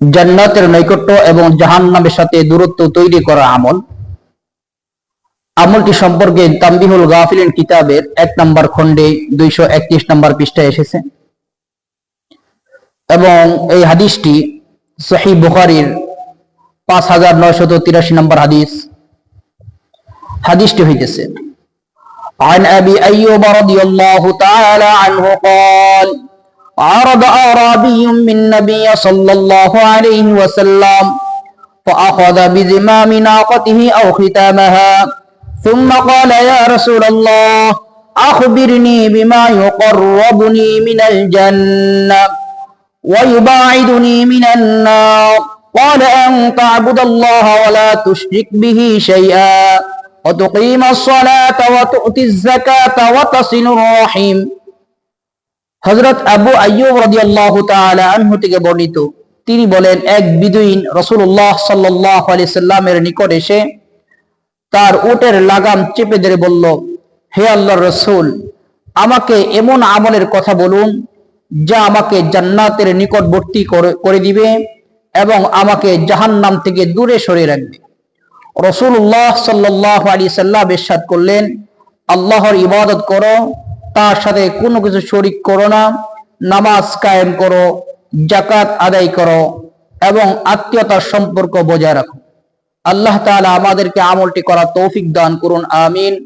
জান্নাতের নৈকট্য এবং জাহান্নামের সাথে দূরত্ব তৈরি করা আমল আমলটি সম্পর্কে তাম্বিহুল গাফিলিন কিতাবের এক নম্বর খণ্ডে দুইশো একত্রিশ নম্বর পৃষ্ঠায় এসেছে এবং এই হাদিসটি সহি বুখারির পাঁচ হাজার নয়শত তিরাশি নম্বর হাদিস হাদিসটি হইতেছে عن أبي أيوب رضي الله تعالى عنه قال عرض أعرابي من النبي صلى الله عليه وسلم فأخذ بزمام ناقته أو ختامها ثم قال يا رسول الله أخبرني بما يقربني من الجنة ويباعدني من النار قال أن تعبد الله ولا تشرك به شيئا وتقيم الصلاة وتؤتي الزكاة وتصل الرحم হজরত আবু আyyub রাদিয়াল্লাহু আনহু থেকে বর্ণিত। তিনি বলেন, এক বিদুইন রাসূলুল্লাহ সাল্লাল্লাহু আলাইহি সাল্লামের নিকট এসে তার উটের লাগাম চেপে ধরে বলল, হে আল্লাহর রসুল, আমাকে এমন আমলের কথা বলুন, যা আমাকে জান্নাতের নিকটবর্তী করে- দিবে এবং আমাকে জাহান্নাম থেকে দূরে সরিয়ে রাখবে। রসুল্লাহ সাল্লাহ আলী সাল্লাহ ইরশাদ করলেন, আল্লাহর ইবাদত করো তার সাথে কোনো কিছু শরিক করো না, নামাজ কায়েম করো জাকাত আদায় করো এবং আত্মীয়তার সম্পর্ক বজায় রাখো। আল্লাহ তালা আমাদেরকে আমলটি করা তৌফিক দান করুন, আমিন।